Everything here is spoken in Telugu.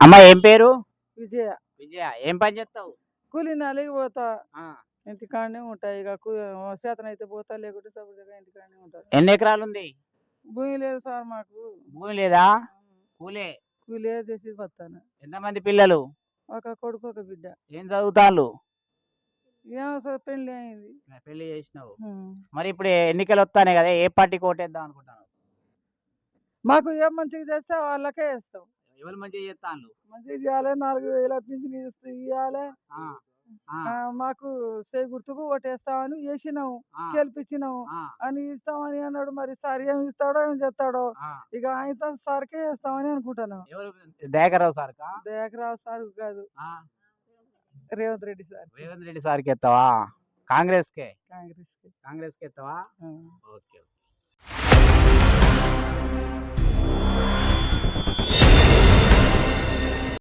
అమ్మ ఏం పేరు? విజయ. విజయ ఏం పని చేస్తావు? కూలి నాలికి పోతా. ఇంటికాడనే ఉంటాయి ఇక శాతం అయితే పోతా లేకుంటే సపోర్ట్గా ఇంటికాడనే ఉంటారు ఎన్ని ఎకరాలు ఉంది భూమి లేదు సార్ మాకు. భూమి లేదా? కూలే. కూలి చేసి వస్తాను ఎంతమంది పిల్లలు? ఒక కొడుకు ఒక బిడ్డ. ఏం చదువుతాళ్ళు? ఏమో సార్ పెళ్ళి అయింది. పెళ్ళి చేసినావు. మరి ఇప్పుడు ఎన్నికలు వస్తానే కదా ఏ పార్టీకి ఓటేద్దాం అనుకుంటాను మాకు ఏం మంచిగా చేస్తే వాళ్ళకే వేస్తాం ఎవరు మంచిగా చేస్తాను మంచిగా చేయాలి నాలుగు వేల పింఛన్ ఇస్తే ఇవ్వాలి మాకు చేయి గుర్తుకు ఓటేస్తామని వేసినాము గెలిపించినాము అని ఇస్తామని అన్నాడు మరి సార్ ఏం ఇస్తాడో ఏం చేస్తాడో? ఇక ఆయనతో సార్కే వేస్తామని అనుకుంటున్నాం. ఎవరు? దయాకరావు సార్ దయాకరావు సార్ కాదు. రేవంత్ రెడ్డి సార్. రేవంత్ రెడ్డి సార్కి ఎత్తావా? కాంగ్రెస్ కే కాంగ్రెస్కి కాంగ్రెస్కి ఎత్తావా. ఓకే.